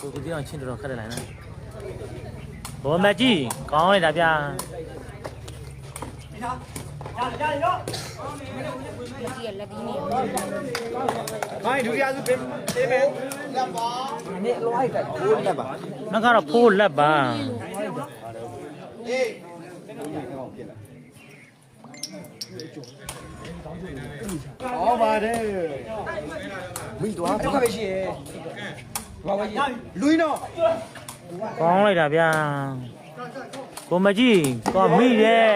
ကိုကိုပြောင်းချင်းတော်တော်ခက်တယ်လိုက်နော်ဘောမကြီးကောင်းလိုက်တာဗျာကြီးရလက်ပြီးနေခိုင်းဒုတိယစုပေးပေးမယ်လက်ပါနေလိုအိုက်တက်ကိုလက်ပါမကတော့ဖိုးလက်ပါဟောပါတယ်မိတော့တစ်ခါပဲရှိရဲ့ ဘာဝကြီးလူင်းတော့ကောင်းလိုက်တာဗျာကိုမကြီးကောမိတယ်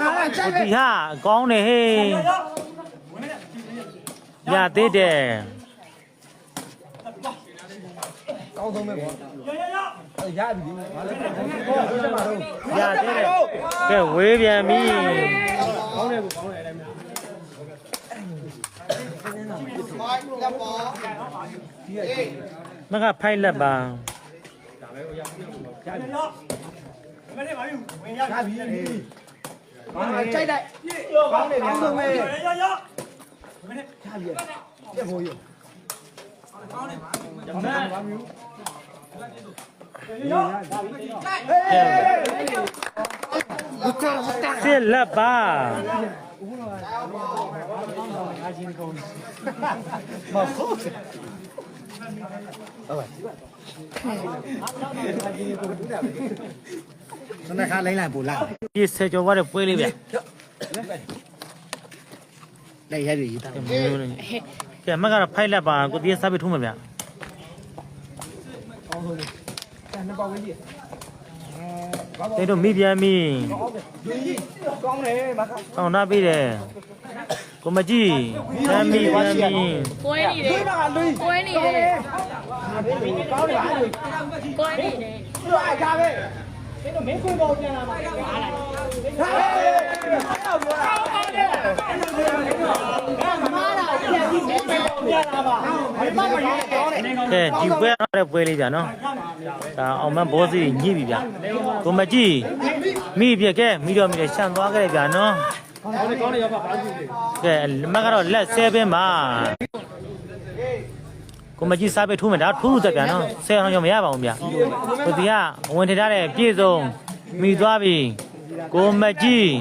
ငါကချက်ပဲဒီဟာကောင်းတယ်ဟေးရသေးတယ်ကောင်းဆုံးပဲပေါ့ရပြီငါလည်းဟောဒီမှာတော့ရသေးတယ်ကဲဝေးပြန်ပြီကောင်းတယ်ကိုကောင်းတယ်အဲ့ဒါ မျိုးမကဖိုက်လက်ပါရပြီကောင်းတယ်ကြိုက်လိုက်ကောင်းတယ်ကောင်းဆုံးပဲရပြီပြဖို့ရစစ်လက်ပါ မဟုတ်စနခါလိုင်းလိုက်ပို့လာဒီဆယ်ကျော်သွားတဲ့ပွဲလေးဗျလိုက်ရည်တာကဲမျိုးလေးကဲမကတော့ဖိုက်လက်ပါကိုတည်းစားပြီးထုံးမယ်ဗျကောင်းဆုံးတန်နှစ်ပေါက်ဝင်းကြီးဘာ တေတို့မိပြန်ပြီလူကြီးကောင်းတယ်မကဆောင်းထားပေးတယ်ကိုမကြီးတမ်းမိပြန်ပြီပွဲနေတယ်ဒီမှာလူကြီးပွဲနေတယ်ကောင်းတယ်အားလူပွဲနေတယ်သူတို့အားကြပဲဒီတော့မင်းခွေပေါ်ပြန်လာပါဟာလာဟာပြောတာမာလာပြန်ပြီးပြန်လာပါဘယ်မှမရတော့တယ် ကဲဒီပွဲရတဲ့ပွဲလေးဗျနော်ဒါအောင်မန်းဘောစီညှိပြီဗျကိုမကြီးမိပြကဲမိတော့မိတယ်ရှန်သွားခဲ့တယ်ဗျနော်ကောင်းတယ်ကောင်းတယ်ရောပါဘာလို့လဲကဲမကတော့လက်ဆဲပင်းပါကိုမကြီးစားပေးထိုးမယ်ဒါထိုးလို့တက်ပြန်နော်ဆဲအောင်ရောမရပါဘူးဗျကိုတီကဝင်ထထားတဲ့ပြည့်စုံမိသွားပြီကိုမကြီး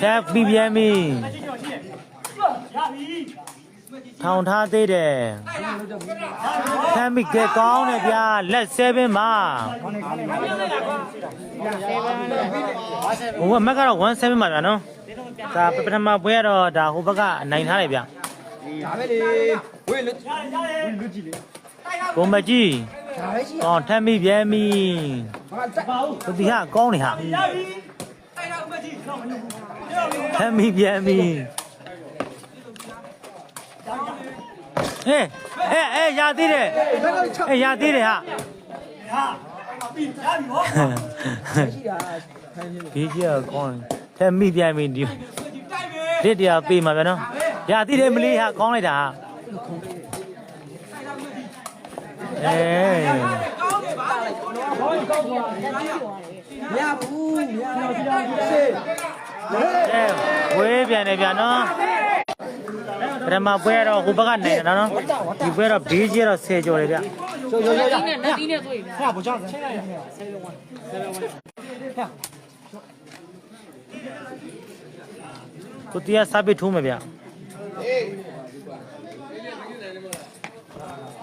ထပ်ပြီးပြန်ပြီ ထောင်ထားသေးတယ်ထမ်းမိကဲကောင်းတယ်ဗျာလက်ဆဲပင်းပါဟိုကမက်ကတော့17ပါဗျာနော်ဒါပထမပွဲကတော့ဒါဟိုဘက်ကအနိုင်ထားတယ်ဗျဒါပဲလေဝေးလူလူကြည့်လေကိုမကြီးဒါပဲရှိကောင်းထမ်းမိပြန်ပြီဟာတက်ပါဦးသူဒီဟာကောင်းနေဟာထမ်းမိပြန်ပြီ ဟဲ့အဲအဲရသေးတယ်အဲရသေးတယ်ဟာရှိတာခိုင်းနေဒီကြီးကကောင်းထမ်းမိပြန်ပြီဒီတစ်တရားပေးမှာဗျာနော်ရသေးတယ်မလေးဟာကောင်းလိုက်တာဟာအဲမရဘူးမရတော့ဒီတော့စေးအဲဝေးပြန်တယ်ဗျာနော် ပထမပွဲကတော့ဟိုဘက်ကနိုင်တာနော်ဒီပွဲတော့ဘေးကြီးတော့ဆယ်ကျော်တယ်ဗျကျော်ကျော်ကျော်ဒီနဲ့လက်ပြီးနဲ့တွေ့ပြီဖះဘုရားဆင်းလိုက်ကိုတရားစားပစ်ထိုးမယ်ဗျ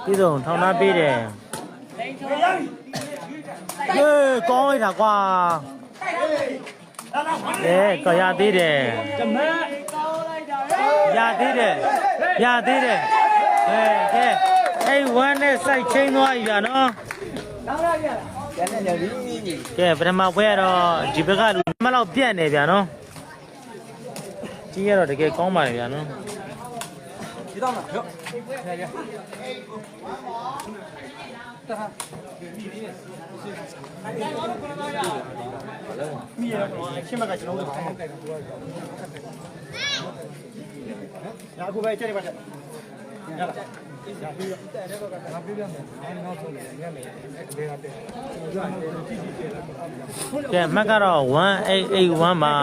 ပြီးတော့ထောင်သားပေးတယ်ဟေးကောင်းလိုက်တာကွာအဲကရသေးတယ် ရသေးတယ်ရသေးတယ်အဲကဲအဲ့ဝမ်းနဲ့စိုက်ချင်းသွားပြီဗျာနော်ကျန်နေပြီကဲပထမပွဲကတော့ဒီဘက်ကလူမလောက်ပြတ်နေဗျာနော်ကြီးရတော့တကယ်ကောင်းပါလေဗျာနော်ဒီတော့မှာရောမိရတော့အချင်းမကကျွန်တော်တို့ ဘာမှမကြိုက်ဘူး။ညာခုပဲကြက်ရပါချက်။ရလားရပြီးတော့တဲ့တဲ့ဘက်ကငါပြပြမယ်ငါနောက်ဆုံးတယ်ညမယ်အဲ့ဒီကတဲ့ကျွန်တော်ကကြည့်ကြည့်တယ်ဟုတ်ကဲမက်ကတော့1881မှာ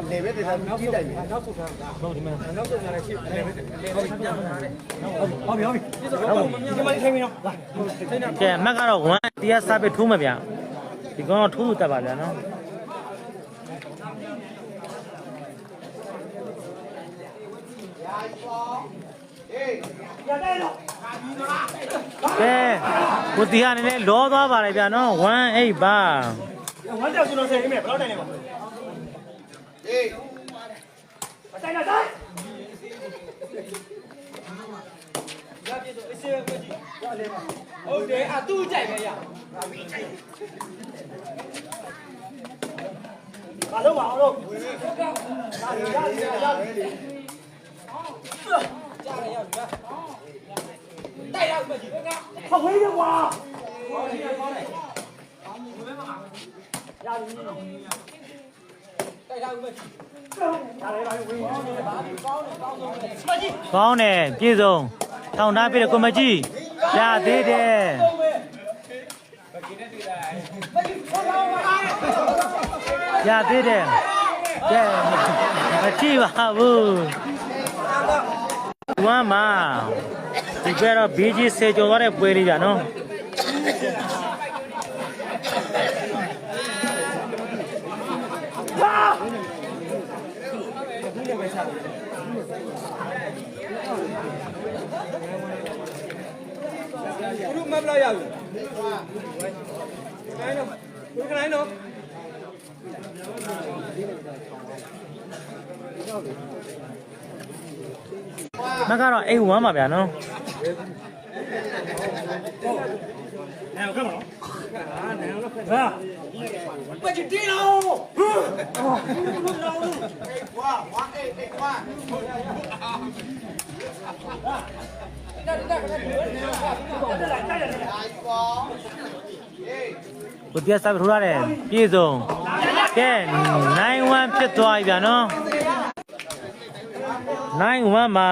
အလေပဲတဲ့နောက်ဆုံးတယ်နောက်ဆုံးတာဟုတ်ဒီမှာနောက်ဆုံးတာလည်းရှိအလေပဲတဲ့ဟုတ်ပြီပြန်လာတယ်ဟုတ်ပြီဟုတ်ပြီဒီမှာထိုင်မရောလာထိုင်နေကဲမက်ကတော့1တရားစားပြီးထိုးမှာဗျဒီကောင်တော့ထိုးလို့တက်ပါဗျာနော် ကဲကိုတီဟာနည်းနည်းလောသွားပါလေဗျာနော်18ပါဝမ်းကြောက်ကျွန်တော်ဆယ်နေမယ်ဘယ်တော့တိုင်နေပါအေးတိုင်လာတိုင်ရပြတော့အစေပဲကြည့်ရလေပါဟုတ်တယ်အတူကြိုက်ပဲရဘာလို့မအောင်လို့ရရရရ တိုက်ရောက်မယ်ဒီကဟောဝေးရကွာကောင်းတယ်ပြေဆုံးထောင်ထားပြတဲ့ကိုမကြီးရသေးတယ်ရသေးတယ်ကဲမကြည့်ပါဘူး ဝမ်းမဒီကြတော့ BG စေကျော်သွားတဲ့ပွဲလေးဗျာနော်ဘုရုမပလာရဘူးခိုင်းတော့ဘုခိုင်းတော့ မကတော့အိမ်ဝမ်းပါဗျာနော်အဲဟုတ်ကဲ့မနော်အာနန်တော့ဖက်ဟာပတ်ကြည့်တင်းအောင်ဟမ်ကိုတရားစားပြီးထိုးရတယ်ပြေဆုံးကဲ9-1ဖြစ်သွားပြီဗျာနော် 9-1မှာ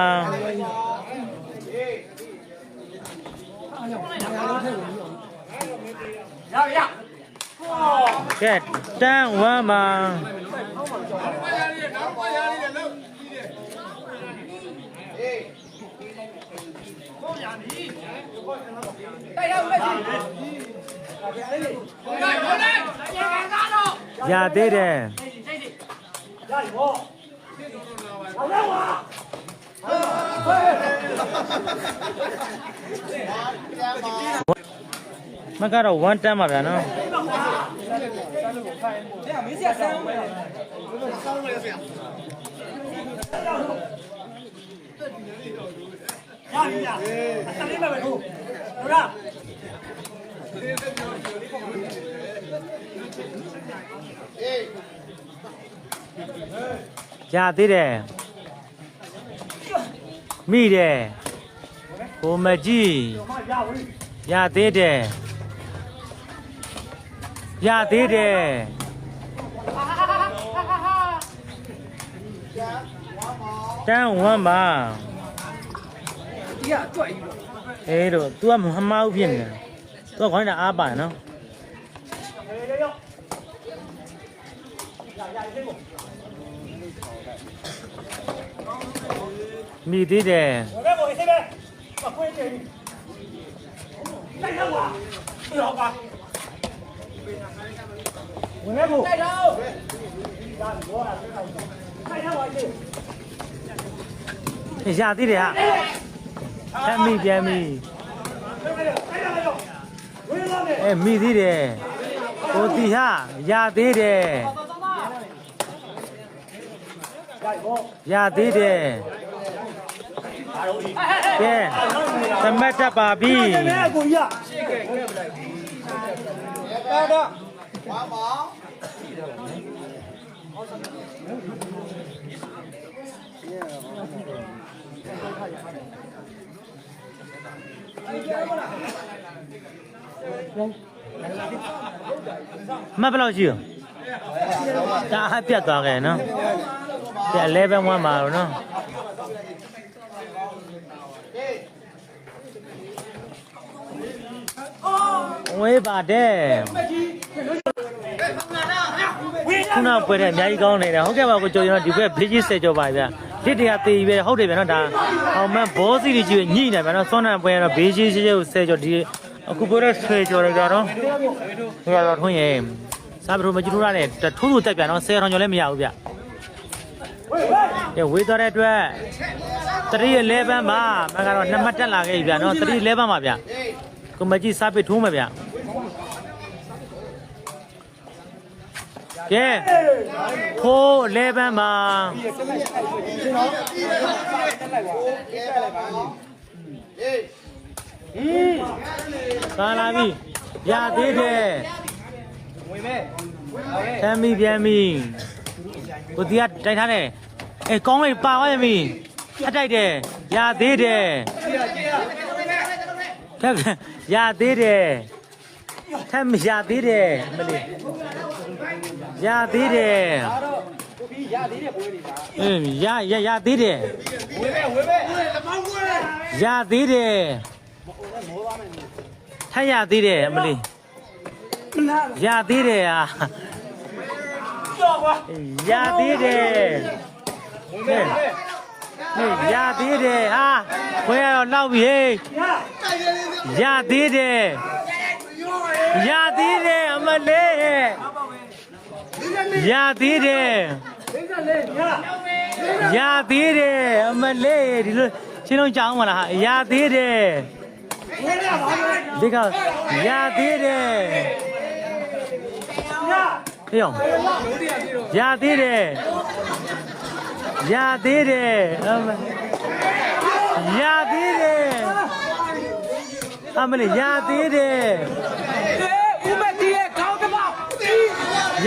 ကဲတန်း1မှာရသေးတယ် မကတော့1တန်းပါဗျာနော်မင်းစရာဆန်းအောင်မယ်ရပြီရအတလေးပဲဟုတ်ဟုတ်လားရသေးတယ် မိတယ်ကိုမကြီးမရဘူးရသေးတယ်ရသေးတယ်တန်းဝမ်းပါဒီကအကြွက်ကြီးလို့အေးတို့ तू ကမမဟုတ်ဖြစ်နေတယ် तू ကခေါင်းတာအားပါနော် ရေရေရောရရရေးကို မိသေးတယ်ဘယ်ကိုအေးစေးပဲမခွေးတယ်တိုက်တော့ကွာပြောပါဝင်နေကိုတိုက်တော့ဒါဘောရတိုက်တော့တိုက်တော့ပါလေရသေးတယ်ဟာတမ်းမိပြန်မိတိုက်တော့ရောဝင်လာမယ်အဲမိသေးတယ်ကိုတီဟာရသေးတယ်တိုက်ဘောရသေးတယ် ကဲသမတ်တက်ပါပြီအဲ့ဒါကိုရတာတော့မတ်ဘယ်လောက်ရှိရောဒါအပြတ်သွားခဲ့နော်ကဲ11ဝမ်းပါတော့နော် ဝေးပါတယ်ခုနပွဲတဲ့အများကြီးကောင်းနေတယ်ဟုတ်ကဲ့ပါကိုကျော်ကျွန်တော်ဒီဘက်ဘလစ်ကြီးဆယ်ကျော်ပါဗျတစ်တရားသေးပြီပဲဟုတ်တယ်ဗျနော်ဒါအောင်မဘောစီတွေကြီးညှိနေဗျနော်စောနံပွဲကတော့ဘေးကြီးရှိရှိကိုဆယ်ကျော်ဒီအခုပွဲတော့ဆယ်ကျော်တယ်ကြတော့ဒီကတော့ထွန်းရဲ့စားပထိုးမကြည့်လို့ရတယ်ထိုးထိုးတက်ပြန်တော့ဆယ်ထောင်ကျော်လည်းမရဘူးဗျကဲဝေးသွားတဲ့အတွက်3 11မှာမကတော့နှစ်မှတ်တက်လာခဲ့ပြီဗျနော်3 11ပါဗျ ကိုမကြီးစားပစ်ထိုးမယ်ဗျကဲဖိုး11မှာသာလာပြီရသေးတယ်တမ်းပြီပြန်ပြီကိုတီးကတိုက်ထားတယ်အေးကောင်းလိုက်ပါသွားပြီအတိုက်တယ်ရသေးတယ်ထက် ရသေးတယ်ထက်မရသေးတယ်မလေးရသေးတယ်ကိုပြီးရသေးတဲ့ပွဲတွေပါအေးရရရသေးတယ်ဝေးပဲဝေးပဲတမောင်းဝေးရသေးတယ်ထက်ရသေးတယ်မလေးရသေးတယ်ဟာတော့ကွာရသေးတယ် ဟဲ့ဟေးရသေးတယ်ဟာခွဲရတော့လောက်ပြီဟေးရရသေးတယ်ရသေးတယ်အမလေးရသေးတယ်ဒိတ်ကလေးရရသေးတယ်အမလေးဒီလိုချင်းလုံးကြောင်းမလားဟာရသေးတယ်ဝေးရပါမယ်ဒီကရသေးတယ်ရဟေးအောင်ရသေးတယ် ရသေးတယ်အမရသေးတယ်အမလေးရသေးတယ်အေးဦးမတီးရဲ့ခေါင်းတစ်ပေါက်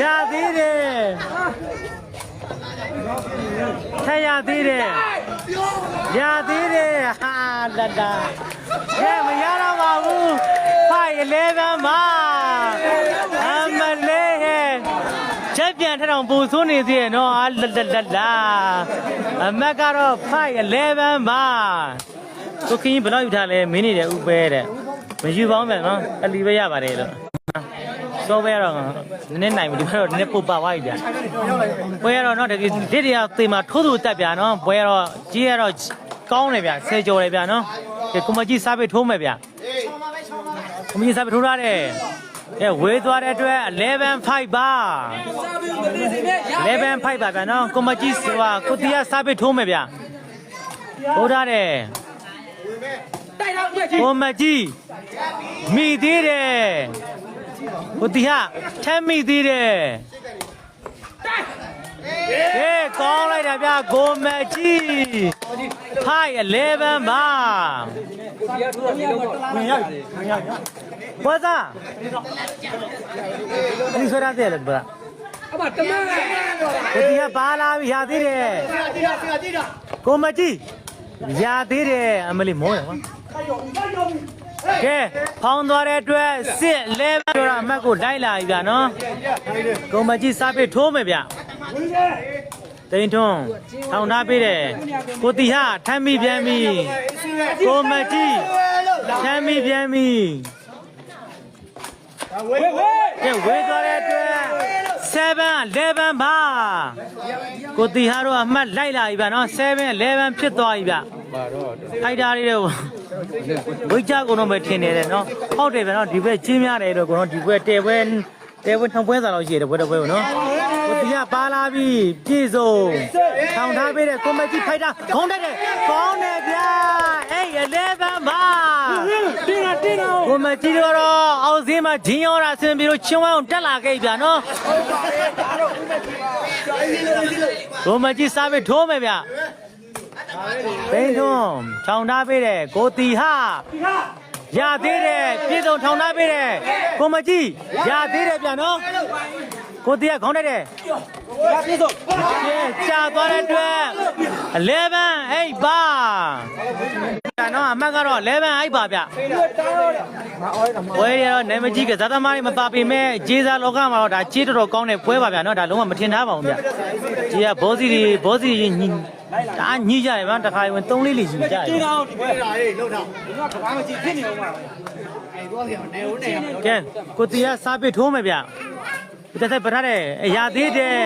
ရသေးတယ်ထက်ရသေးတယ်ရသေးတယ်ဟာလတ်တာကဲမရတော့ပါဘူးဖိုင်11မှာအမလေးဟဲ့ချက်ပြန် ထထောင်ပူဆိုးနေသေးရဲ့နော်အာလတ်လတ်လတ်လာအမက်ကတော့ဖိုင်11မှာကိုခင်းဘယ်လောက်ယူထားလဲမင်းနေတယ်ဥပဲတဲ့မယူပါဘူးမယ်နော်အလီပဲရပါတယ်လို့စောပဲတော့နည်းနည်းနိုင်ပြီဒီဘက်တော့နည်းနည်းပုတ်ပါသွားပြီဗျာပွဲရတော့နော်တကယ်ဒီတရားသေမှာထိုးသူတက်ဗျာနော်ပွဲရတော့ကြီးရတော့ကောင်းတယ်ဗျာဆယ်ကျော်တယ်ဗျာနော်ကဲကွန်မကြီးစားပိတ်ထိုးမယ်ဗျာကွန်မကြီးစားပိတ်ထိုးရတယ် ကဲဝေးသွားတဲ့အတွက်11-5ပါ11-5ပါဗျာနော်ကွန်မကြီးဆိုတာကိုတီးရစားပိတ်ထိုးမယ်ဗျာထိုးရတယ်တိုက်တော့ပြည့်ချီကွန်မကြီးမိသေးတယ်ကိုတီးဟာထမ်းမိသေးတယ်เฮ้ကောင်းလိုက်တာဗျကိုမကြီးဖိုင်11ပါရထူတော့ဒီလုံးတော့ဝင်ရပြီဝင်ရပြီ ဘောသားဒီဆွဲရတဲ့လေဗျအမတမန်တော့ကိုတီကပါလာပြီရသေးတယ်တိတာတိတာတိတာကိုမကြီးရသေးတယ်အမလီမောရကွာခိုင်ရောခိုင်ရောကဲဖောင်းသွားတဲ့အတွက်စစ်11ပြောတာအမတ်ကိုလိုက်လာပြီဗျနော်ကိုမကြီးစားပစ်ထိုးမယ်ဗျဝင်ရတိန်ထွန်းထောင်ထားပေးတယ်ကိုတီဟာထမ်းမိပြန်ပြီကိုမကြီးထမ်းမိပြန်ပြီ ဝေးဝေးကဲဝေးသွားတဲ့အတွက်7 11ပါကိုတီဟာတို့အမှတ်လိုက်လာပြီဗျာနော်7 11ဖြစ်သွားပြီဗျပါတော့ထိုက်တာလေးတော့ဝိတ်ချကုန်တော့ပဲထင်နေတယ်နော်ဟုတ်တယ်ဗျာနော်ဒီဘက်ချင်းများတယ်တော့ကိုနော်ဒီဘက်တဲပွဲတဲပွဲထောင်ပွဲစာလောက်ရှိတယ်ဘွဲတော့ဘွဲကိုနော်ကိုတီဟာပါလာပြီပြည့်စုံထောင်ထားပေးတဲ့ကွန်မကြီးဖိုက်တာခေါင်းတက်တယ်ကောင်းတယ်ဗျာအေး11ပါတင်းတာတင်းတာ ကိုမကြီးတို့တော့အောက်စင်းမှာဂျင်းရောတာဆင်ပြီးတော့ချင်းဝမ်းတက်လာခဲ့ဗျာနော်ကိုမကြီးစားပြီးထိုးမယ်ဗျဘိန်းထွန်းထောင်ထားပေးတယ်ကိုတီဟာဒီဟာရသေးတယ်ပြည်စုံထောင်ထားပေးတယ်ကိုမကြီးရသေးတယ်ဗျာနော်ကိုတီကခေါင်းတက်တယ်ရပြည့်စုံကဲကြာသွားတဲ့အတွက်11 8ပါဒါနော် အမှတ်ကတော့11 8ပါဗျတောင်းတော့မအော်ရမပွဲရတော့နာမကြီးကဇာသမားတွေမပါပေမဲ့ဂျေဇာလောကမှာတော့ဒါကြေးတော်တော်ကောင်းတဲ့ပွဲပါဗျာနော်ဒါလုံးဝမထင်ထားပါဘူးဗျဂျေကဘောစီတွေဘောစီတွေညီဒါညီကြတယ်ဗျာတခါဝင်3လေးလေးယူကြတယ်တင်းတော့ဒီပွဲလာရေးလှုပ်တော့ဒီကဘာမှကြည့်ဖြစ်နေအောင်ပါကဲကိုတီးကစားပစ်ထိုးမယ်ဗျ တက်တက်ပထားတယ်အရာသေးတယ်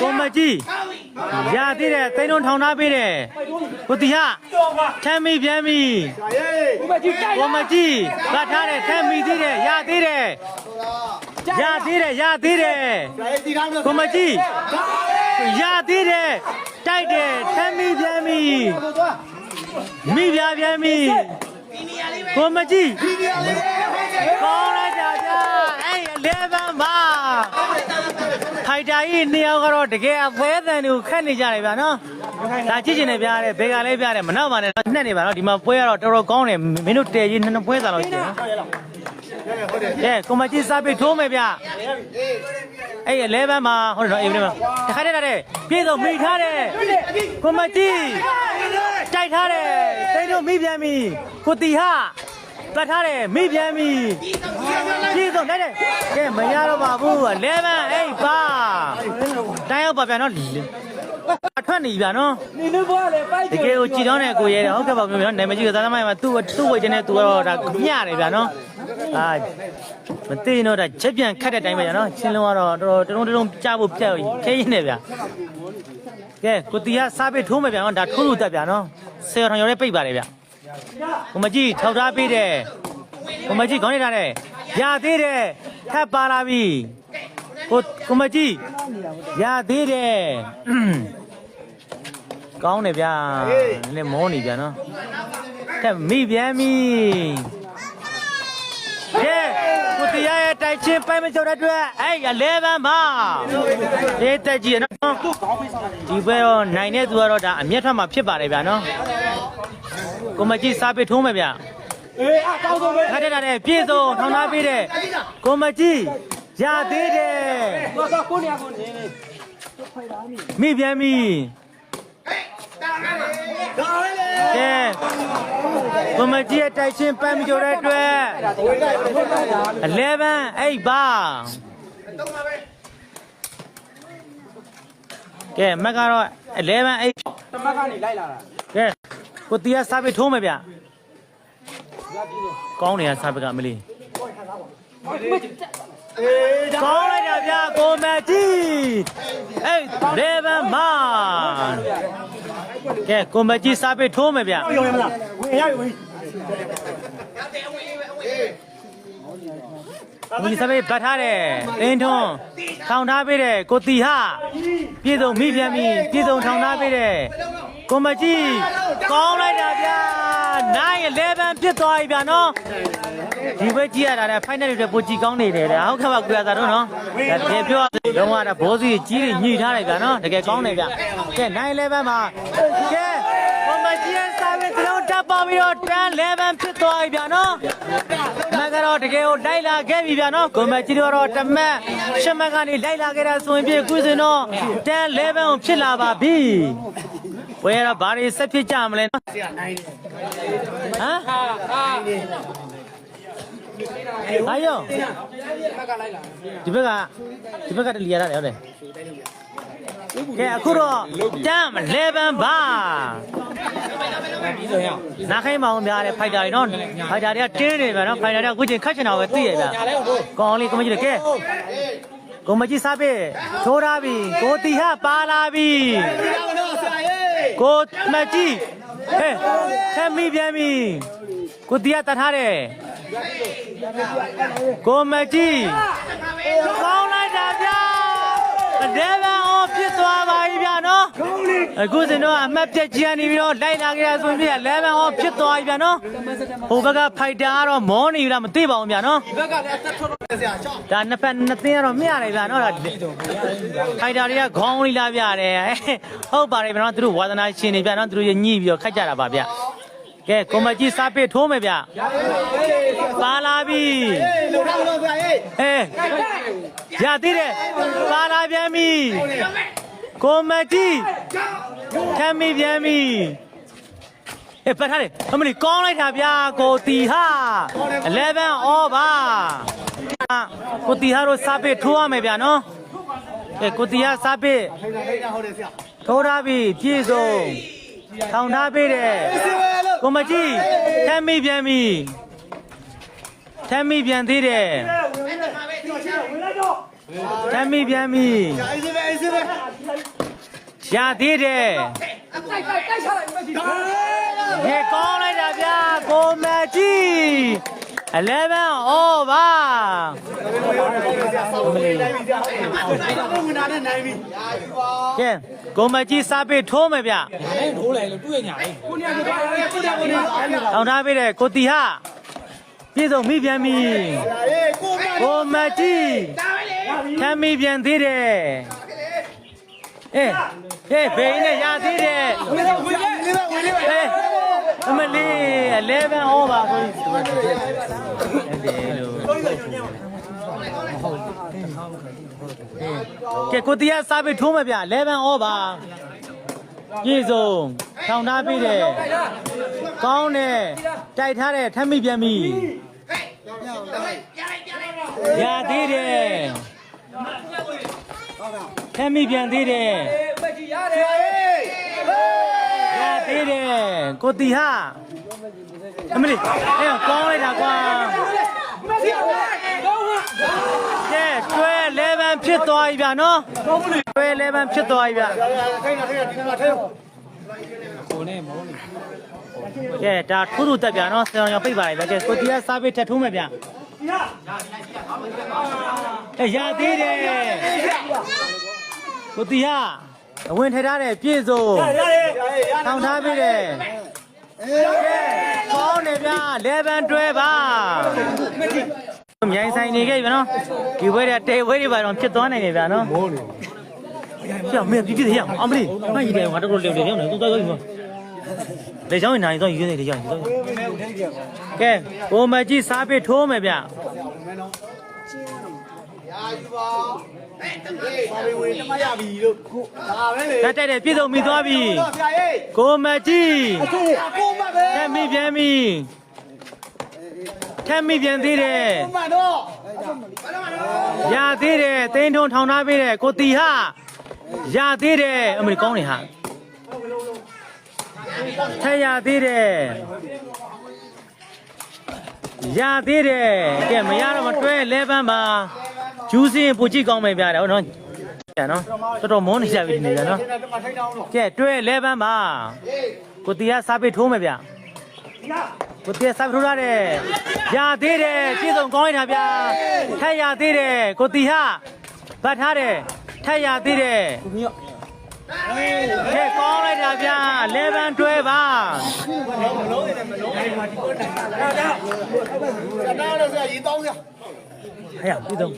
ကိုမကြီးရာသေးတယ်တိန်းလုံးထောင်ထားပေးတယ်ကိုတီးဟာထမ်းမိပြန်ပြီကိုမကြီးကထားတယ်ထမ်းမိသေးတယ်ရာသေးတယ်ရာသေးတယ်ရာသေးတယ်ကိုမကြီးရာသေးတယ်တိုက်တယ်ထမ်းမိပြန်ပြီမိပြပြန်ပြီ ကိုမကြီးကောင်းလိုက်တာဗျာအဲ့11ပါထိုက်တာကြီးနှစ်ယောက်ကတော့တကယ်အဖွဲတန်တွေကိုခက်နေကြတယ်ဗျာနော်ဒါကြည့်ချင်တယ်ဗျာတဲ့ဘေကလေးဗျာတဲ့မနောက်ပါနဲ့နှက်နေပါတော့ဒီမှာပွဲကတော့တော်တော်ကောင်းတယ်မင်းတို့တဲကြီးနှစ်နှစ်ပွဲစားလို့ရှိတယ်နော်ကဲကိုမကြီးစားပြီးထိုးမယ်ဗျာအဲ့11မှာဟုတ်တယ်နော်အေးမင်းမှာတခါတည်းတည်းပြေဆုံးမိထားတယ်ကိုမကြီး တိုက်ထားတယ်တိန်တို့မိပြန်ပြီကိုတီဟာပတ်ထားတယ်မိပြန်ပြီပြည်စုံတိုက်တယ်ကဲမရတော့ပါဘူး11 8ပါတိုင်းရောက်ပါပြန်တော့လီလေအထွက်နေပြန်နော်နင်းတို့ဘွားလေပိုက်တကယ်ကိုကြည်တော့တယ်ကိုရဲတယ်ဟုတ်ကဲ့ပါမျိုးနော်နာမည်ကြီးကသားသမိုင်းမှာသူ့သူ့ဝိတ်ချင်းနဲ့သူကတော့ဒါညတယ်ဗျာနော်အာမသိရင်တော့ဒါချက်ပြန်ခတ်တဲ့အတိုင်းပဲဗျာနော်ချင်းလုံးကတော့တော်တော်တုံးတုံးကြားဖို့ပြတ်ခဲရင်းနေဗျာ ကဲကိုတီကစားပေးထိုးမယ်ဗျာနော်ဒါထိုးလို့တက်ဗျာနော်ဆယ်ထောင်ရော်ရဲ့ပိတ်ပါတယ်ဗျာကိုမကြီးထောက်ထားပေးတယ်ကိုမကြီးခေါင်းနေထားတယ်ရသေးတယ်ထပ်ပါလာပြီကိုကိုမကြီးရသေးတယ်ကောင်းတယ်ဗျာလည်းမောနေဗျာနော်တက်မိပြန်ပြီကဲကို တိုက်ချင်းပိုင်မချုပ်တဲ့အတွက်အဲ့11မှာဒေသကြီးနော်ဒီဘက်ရောနိုင်တဲ့သူကတော့ဒါအမျက်ထွက်မှာဖြစ်ပါတယ်ဗျာနော်ကိုမကြီးစားပစ်ထုံးမယ်ဗျာအေးအကောင်းဆုံးပဲခက်တဲ့တာနဲ့ပြည့်စုံထောင်းသားပေးတဲ့ကိုမကြီးရသေးတယ်ကိုနေကိုနေမိပြန်ပြီ ကဲကမကြီးရဲ့တိုက်ချင်းပန်းမကြိုတဲ့အတွက်11 8ပါကဲမက်ကတော့11 8တမက်ကနေလိုက်လာတာကဲကိုတီးရစားပြီးထိုးမယ်ဗျကောင်းနေရစားပြီးကမလေးကောင်းလိုက်တာဗျကိုမကြီး8 11 man ကဲကိုမကြီးစားပေးထိုးမယ်ဗျရောင်ရမလားဝင်ရဝင်ဒီစပေးဗတ်ထားတယ်တင်းထွန်းထောင်ထားပေးတယ်ကိုတီဟာပြည်စုံမိပြန်ပြီပြည်စုံထောင်ထားပေးတယ် ကိုမကြီးကောင်းလိုက်တာဗျာနိုင်11ဖြစ်သွားပြီဗျာနော်ဒီဘက်ကြည့်ရတာလည်း final တွေပိုကြည့်ကောင်းနေတယ်တဲ့ဟုတ်ကဲ့ပါကိုရတာတို့နော်ဒါပြေပြောလုံးဝတော့ဘောစီကြီးတွေညှိထားတယ်ဗျာနော်တကယ်ကောင်းတယ်ဗျကဲနိုင်11မှာကဲကိုမကြီးရဲ့စာဝတ်တလုံးတပ်ပါပြီးတော့တန်း11ဖြစ်သွားပြီဗျာနော်မက်ကတော့တကယ်ကိုလိုက်လာခဲ့ပြီဗျာနော်ကိုမက်ကြီးတို့ကတော့တမက်ရှမက်ကနေလိုက်လာခဲ့တာဆိုရင်ပြည့်ကုစင်တော့တန်11ကိုဖြစ်လာပါပြီ ဝယ်ရတော့ဘာတွေဆက်ဖြစ်ကြမလဲနော်ဟမ်အာယောဒီဘက်ကဒီဘက်ကတလီရတာဟုတ်တယ်ကဲအခုတော့တမ်း11ပါနားခိုင်းမအောင်များတယ်ဖိုက်တာတွေနော်ဖိုက်တာတွေကတင်းနေဗျာနော်ဖိုက်တာတွေကအခုချိန်ခတ်ချင်တာပဲသိရဗျာကောင်းလေးကိုမကြီးကဲ ကိုမကြီးစားပေးထိုးထားပြီကိုတီဟပါလာပြီကိုမကြီးဟဲ့ထမ်းမိပြန်ပြီကိုတီဟတတ်ထားတယ်ကိုမကြီးကောင်းလိုက်တာဗျာ အဒဲဗန်အော်ဖြစ်သွားပါပြီဗျာနော်အခုစင်တော့အမှတ်ပြက်ကြီးကနေပြီးတော့လိုက်လာကြရဆိုရင်11ဟောဖြစ်သွားပြီဗျာနော်ဟိုဘက်ကဖိုက်တာကတော့မောနေပြီလားမသိပါဘူးဗျာနော်ဒါနှစ်ဖက်နှစ်သင်းကတော့မျှတယ်ဗျာနော်ဒါဖိုက်တာတွေကခေါင်းလေးလာပြတယ်ဟုတ်ပါတယ်ဗျာနော်သူတို့ဝါသနာရှင်တွေဗျာနော်သူတို့ညှိပြီးတော့ခတ်ကြတာပါဗျာကဲကိုမကြီးစားပစ်ထိုးမယ်ဗျာပါလာပြီအေး ရသေးတယ်ပါလာပြန်ပြီကိုမကြီးထမ်းမိပြန်ပြီအေးပတ်ထားတယ်အမလီကောင်းလိုက်တာဗျာကိုတီဟာ11 over ကိုတီဟာတို့စားပစ်ထိုးရမယ်ဗျာနော်အေးကိုတီဟာစားပစ်ထိုးထားပြီပြည့်စုံထောင်ထားပေးတယ်ကိုမကြီးထမ်းမိပြန်ပြီ ထမ်းမိပြန်သေးတယ်ထမ်းမိပြန်ပြီရသေးတယ်ရေကောင်းလိုက်တာဗျာကိုမကြီး11 over ကဲကိုမကြီးစားပေးထိုးမယ်ဗျထိုးလိုက်လို့တွေ့ညာလေးကိုနေရာကိုကိုနေရာကိုနေရာထောင်ထားပေးတယ်ကိုတီဟ ပြည့်စုံမိပြန်ပြီကိုမကြီးထမ်းမိပြန်သေးတယ်အေးအေးဘေးနဲ့ရသေးတယ်ဝင်လေဝင်လေဝင်လေအေးအမလေး11 over ကိုတယ်လို့ကဲကိုတီဟစားပေးထိုးမယ်ဗျ11 over ပြည့်စုံထောင်ထားပေးတယ်ကောင်းတယ်တိုက်ထားတယ်ထမ်းမိပြန်ပြီရသေးတယ်ထမ်းမိပြန်သေးတယ်မကြီးရတယ်ရသေးတယ်ကိုတီဟာအမလေးအဲကောင်းလိုက်တာကွာမစီတော့ဟာကဲတွဲ11ဖြစ်သွားပြီဗျာနော်တွဲ11ဖြစ်သွားပြီဗျာကိုနေမောနေကဲဒါထူးထူးတက်ဗျာနော်ဆရာတော်ပိတ်ပါလိုက်ဗျာကဲကိုတီဟာစားပေးထက်ထိုးမယ်ဗျာအဲရသေးတယ်ကိုတီဟာအဝင်ထည့်ထားတယ်ပြည့်စုံရတယ်ထောင်ထားပေးတယ်ကောင်းတယ်ဗျာ11တွဲပါမြိုင်ဆိုင်နေခဲ့ပြီနော်ဒီဘွဲတဲ့တေဘွဲတွေပါတော့ဖြစ်သွားနိုင်တယ်ဗျာနော်မောနေ ပြောမင်းပြပြရအောင်အမလေးမကြီးတယ်ငါတော်တော်လေးလေးရောက်နေသွားသွားပြီလေချောင်းနေနိုင်တော့ယူနေလေချောင်းကဲကိုမကြီးစားပေးထိုးမယ်ဗျပါဝေးတမရပြီလို့ဒါပဲလေတက်တက်တယ်ပြည့်စုံမိသွားပြီဆရာရေးကိုမကြီးကိုမပဲထက်မိပြန်ပြီထက်မိပြန်သေးတယ်ကိုမတော့ရသေးတယ်သိန်းထုံထောင်ထားပေးတယ်ကိုတီဟာ ရသေးတယ်အမေကောင်းနေဟာထက်ရသေးတယ်ရသေးတယ်ကဲမရတော့မတွဲလဲပန်းပါဂျူးစင်းပူကြည့်ကောင်းမယ်ဗျာတော့နော်ကျန်နော်တော်တော်မုန်းနေကြပြီဒီနေ့ကျနော်ဒီနေ့တမထိုင်တောင်းတော့ကဲတွဲလဲပန်းပါကိုတီဟာစားပေးထိုးမယ်ဗျကိုတီဟာစားပေးထိုးရတယ်ရသေးတယ်ပြည့်စုံကောင်းနေတာဗျာထက်ရသေးတယ်ကိုတီဟာဗတ်ထားတယ် ထက်ရသေးတယ်မြော့ကဲကောင်းလိုက်တာဗျာလဲပန်းတွဲပါဒါဒါဒါတော့ဆရာရေးတောင်းဆရာဟဲ့ပြည့်စုံ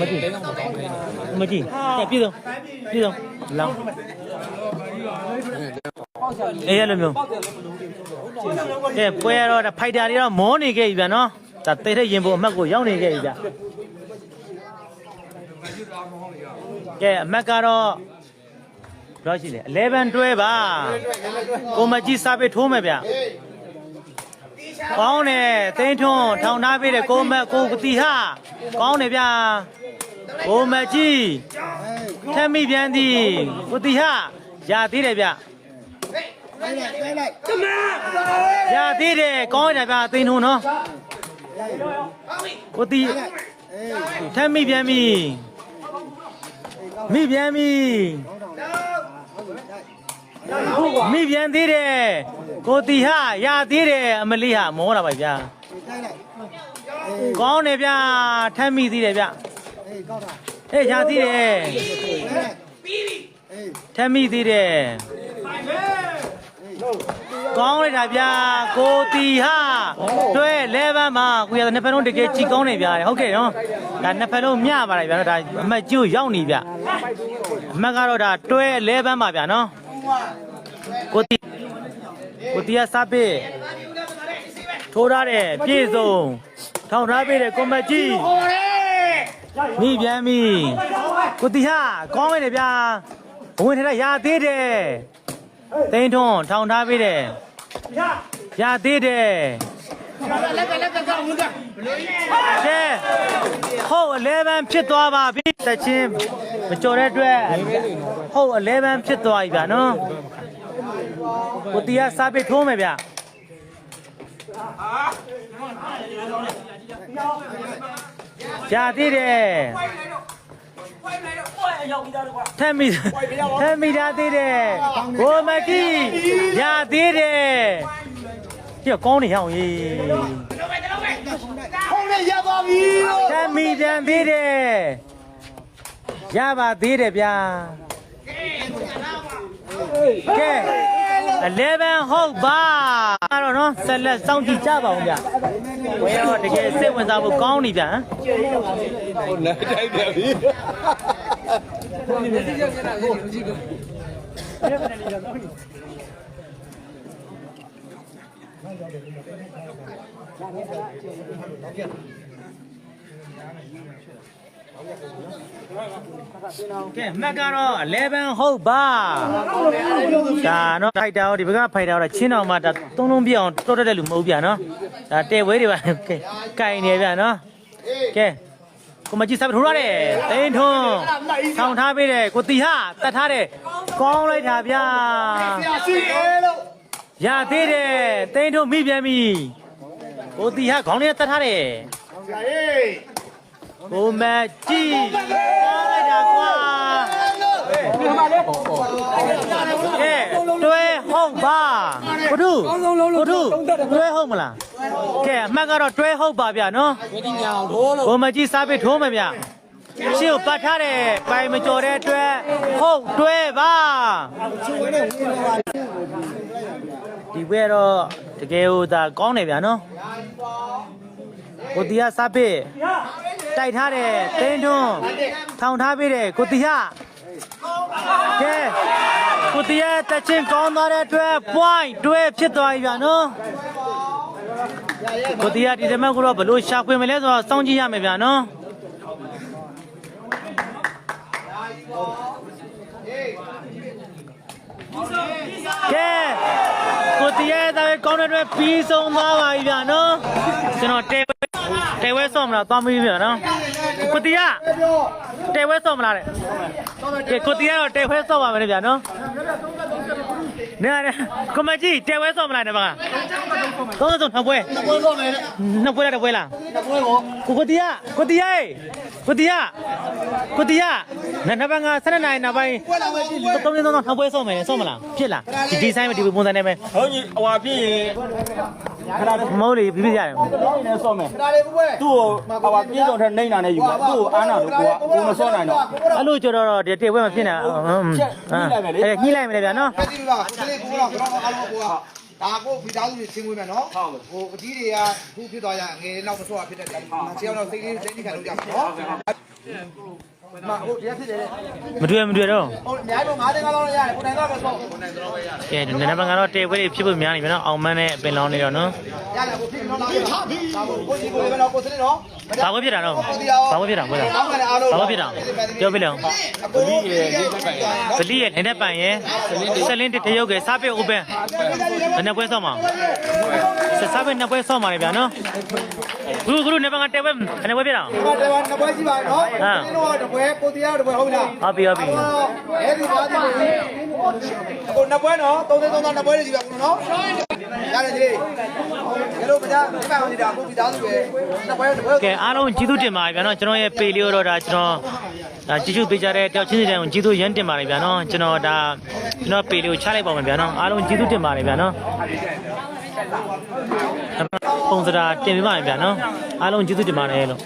မကြည့်မကြည့်ကဲပြည့်စုံပြည့်စုံလောင်းအေးရလိုမျိုးကဲပွဲရတော့ဖိုက်တာတွေတော့မောနေခဲ့ပြီဗျာနော်ဒါတိတ်တဲ့ရင်ပုံအမှတ်ကိုရောက်နေခဲ့ပြီဗျာ ကဲအမှတ်ကတော့ဘယ်လောက်ရှိလဲ11တွဲပါကိုမကြီးစားပေးထိုးမယ်ဗျာကောင်းတယ်သိန်းထွန်းထောင်ထားပေးတယ်ကိုမကိုတီဟာကောင်းတယ်ဗျာကိုမကြီးထက်မိပြန်သည်ကိုတီဟာရသေးတယ်ဗျာရသေးတယ်ကောင်းတယ်ဗျာသိန်းထွန်းနော်ကိုတီထက်မိပြန်ပြီ မိပြန်ပြီမိပြန်သေးတယ်ကိုတီဟာရသေးတယ်အမလေးဟာမောတာပါဗျာကောင်းတယ်ဗျာထက်မိသေးတယ်ဗျဟေးရသေးတယ်ထက်မိသေးတယ် ကောင်းလိုက်တာဗျာကိုတီဟာတွဲလဲပန်းမှာကိုရတဲ့နှစ်ဖက်လုံးတကယ်ကြည်ကောင်းနေဗျာဟုတ်ကဲ့နော်ဒါနှစ်ဖက်လုံးမျှပါတယ်ဗျာနော်ဒါအမတ်ကျိုးရောက်နေဗျအမတ်ကတော့ဒါတွဲလဲပန်းပါဗျာနော်ကိုတီကိုတီကစားပေးထိုးထားတယ်ပြည့်စုံထောင်ထားပေးတယ်ကွန်မတ်ကြီးမိပြန်ပြီကိုတီဟာကောင်းလိုက်တယ်ဗျာဘဝင်ထက်ရသေးတယ် သိန်းထွန်းထောင်ထားပေးတယ်ရသေးတယ်လက်ကလက်ကကောင်းဘူးကကဲဟုတ်11ဖြစ်သွားပါပြီတချင်းမကြော်တဲ့အတွက်ဟုတ်11ဖြစ်သွားပြီဗျာနော်ကိုတီးကစားပစ်ထိုးမယ်ဗျရသေးတယ် ထမ်းမိထမ်းမိတာသေးတယ်ဘိုးမတိရသေးတယ်ပြကောင်းနေရအောင်ရေးဖုန်းနဲ့ရသွားပြီလို့ထမ်းမိတန်သေးတယ်ရပါသေးတယ်ဗျာကဲ 11ဟုတ်ပါအဲ့တော့နော်ဆက်လက်စောင့်ကြည့်ကြပါဦးဗျဝဲတော့တကယ်စိတ်ဝင်စားဖို့ကောင်းနေဗျာဟမ်ဟုတ်လက်တိုက်တယ်ပြီ ကဲမှတ်ကတော့11ဟုတ်ပါဒါနော်ဖိုက်တာရောဒီဘက်ကဖိုက်တာရောချင်းတော်မှာဒါသုံးလုံးပြအောင်တော်တက်တဲ့လူမဟုတ်ဗျာနော်ဒါတဲဝဲတွေပါကဲကင်နေဗျာနော်ကဲကိုမကြီးစပ်ထိုးရတယ်တိန်ထွန်းဆောင်းထားပေးတယ်ကိုတီဟာတတ်ထားတယ်ကောင်းလိုက်တာဗျာရှိတယ်လို့ရသေးတယ်တိန်ထွန်းမိပြန်ပြီကိုတီဟာခေါင်းလေးတတ်ထားတယ်ဆ ရာရေးကိုမကြီးကောင်းလိုက်တာကွာဒီမှာလေကဲတွဲဟုတ်ပါကိုထုကိုထုတွဲဟုတ်မလားကဲအမှတ်ကတော့တွဲဟုတ်ပါဗျာနော်ဝင်းညောင်ထိုးလို့ကိုမကြီးစားပြီးထိုးမယ်ဗျရှင်းကိုပတ်ထားတယ်ပိုင်မကျော်တဲ့တွဲဟုတ်တွဲပါဒီဘဲတော့တကယ်ဟိုဒါကောင်းတယ်ဗျာနော်ကိုတီးကစားပြီး တိုက်ထားတယ်တင်းထွန်းထောင်ထားပြီးတယ်ကိုတီးကကဲကိုတရားတက်ချင်းကောင်းသွားတဲ့အတွက် point တွဲဖြစ်သွားပြီဗျာနော်ကိုတရားဒီတမက်ကတော့ဘယ်လို့ရှာဖွေမလဲဆိုတော့စောင့်ကြည့်ရမယ်ဗျာနော်ကဲ ကိုတရားဒါပဲကောင်းတဲ့အတွက်ပြီးဆုံးသွားပါပြီဗျာနော်ကျွန်တော်တဲတဲဝဲဆော့မလားသွားမပြီးဗျာနော်ကိုတရားတဲဝဲဆော့မလားတဲ့ကဲကိုတီးကတော့တဲခွဲဆော့ပါမယ်လေဗျာနော်နေရတယ်ကိုမကြီးတဲခွဲဆော့မလားနေပါသုံးစုံနှစ်ပွဲဘုန်းတော်မယ်တဲ့နှစ်ပွဲလားတစ်ပွဲလားဘွဲကိုကိုကိုတီးရကိုတီးရ ကိုတီးရကိုတီးရနှစ်နှစ်ပတ်က7နှစ်နောက်ပိုင်းဘွဲလာမယ်ရှိတယ်သုံးသုံးသုံးနှစ်ပွဲဆော့မယ်လေဆော့မလားဖြစ်လားဒီဒီဇိုင်းပဲဒီပုံစံနဲ့ပဲဟုတ်ကြီးဟွာပြည့်ရင်ခဏလေးမဟုတ်လေပြပြရတယ်တော့နေဆော့မယ်ဒါလေးဘွဲသူ့ကိုဟွာပြည့်စုံတဲ့နှိမ့်နာနဲ့ယူပါသူ့ကိုအားနာလို့ကိုကကိုမဆော့နိုင်တော့အဲ့လိုကြတော့ဒီတဲပွဲမဖြစ်နိုင်ဟုတ်ဟုတ်အဲ့ညှိလိုက်မယ်လေဗျာနော်အဲ့ဒီကကလေးကိုတော့ကတော့အားလုံးကိုက ဒါကိုဗီဒါလူတွေချင်းဝင်မယ်နော်ဟိုအကြီးတွေကခုဖြစ်သွားရငယ်နောက်မဆော့ဖြစ်တဲ့တိုင်းဆရာတော့စိတ်လေးစိတ်လေးခံလို့ရမှာနော်မဟုတ်ရဖြစ်တယ်မတွေ့မတွေ့တော့ဟိုအများကြီးတော့9တင်ကားလောက်ရတယ်ကိုနိုင်တော့ပဲဆော့ကိုနိုင်တော့ပဲရကဲဒီနေ့ဘက်ကတော့တဲပွဲတွေဖြစ်ဖို့များနေပြီနော်အောင်မန်းနဲ့ပင်လောင်းနေတော့နော် ရတယ်ကိုဖြစ်နော်လာပြီဒါကိုကိုကြီးကိုလည်းတော့ကိုစနေနော်ဘာဝဖြစ်တာတော့ဘာဝဖြစ်တာဘွဲလားအောက်ကလည်းအားလုံးဘာဝဖြစ်တာပြောပြလို့အကိုကြီးရဲ့ဒီဘက်ပိုင်းဗလီရဲ့နေတဲ့ပန်ရဲ့ဆက်လင်းတရုတ်ကစားပဲ open ဘယ်နှစ်ပွဲဆော့မှာဆက်စားပဲနှစ်ပွဲဆော့မှာလေဗျာနော်ဂရုဂရုနေပန်ကတဲပွဲဘယ်နှစ်ပွဲပြတာဒီမှာတယ်နှစ်ပွဲရှိပါနော်ဒီတော့တစ်ပွဲကိုတရားတစ်ပွဲဟုတ်ပြီလားဟုတ်ပြီဟုတ်ပြီအဲ့ဒီပါဒီကိုနှစ်ပွဲနော်သုံးသိန်းသုံးသားနှစ်ပွဲရှိပါကူနော် ရတယ်ကြီးဒီလိုကြာဒီမှာနေတာကိုပြီးသားစုပဲနှစ်ပွဲတစ်ပွဲကဲအားလုံးကျေးဇူးတင်ပါတယ်ဗျာနော်ကျွန်တော်ရဲ့ပေလေးတော့ဒါကျွန်တော်ဒါကျေးဇူးပေးကြတဲ့တယောက်ချင်းစီတိုင်းကိုကျေးဇူးရမ်းတင်ပါတယ်ဗျာနော်ကျွန်တော်ဒါကျွန်တော်ပေလေးကိုချလိုက်ပါမယ်ဗျာနော်အားလုံးကျေးဇူးတင်ပါတယ်ဗျာနော်ပုံစံတင်ပြပါမယ်ဗျာနော်အားလုံးကျေးဇူးတင်ပါတယ်လို့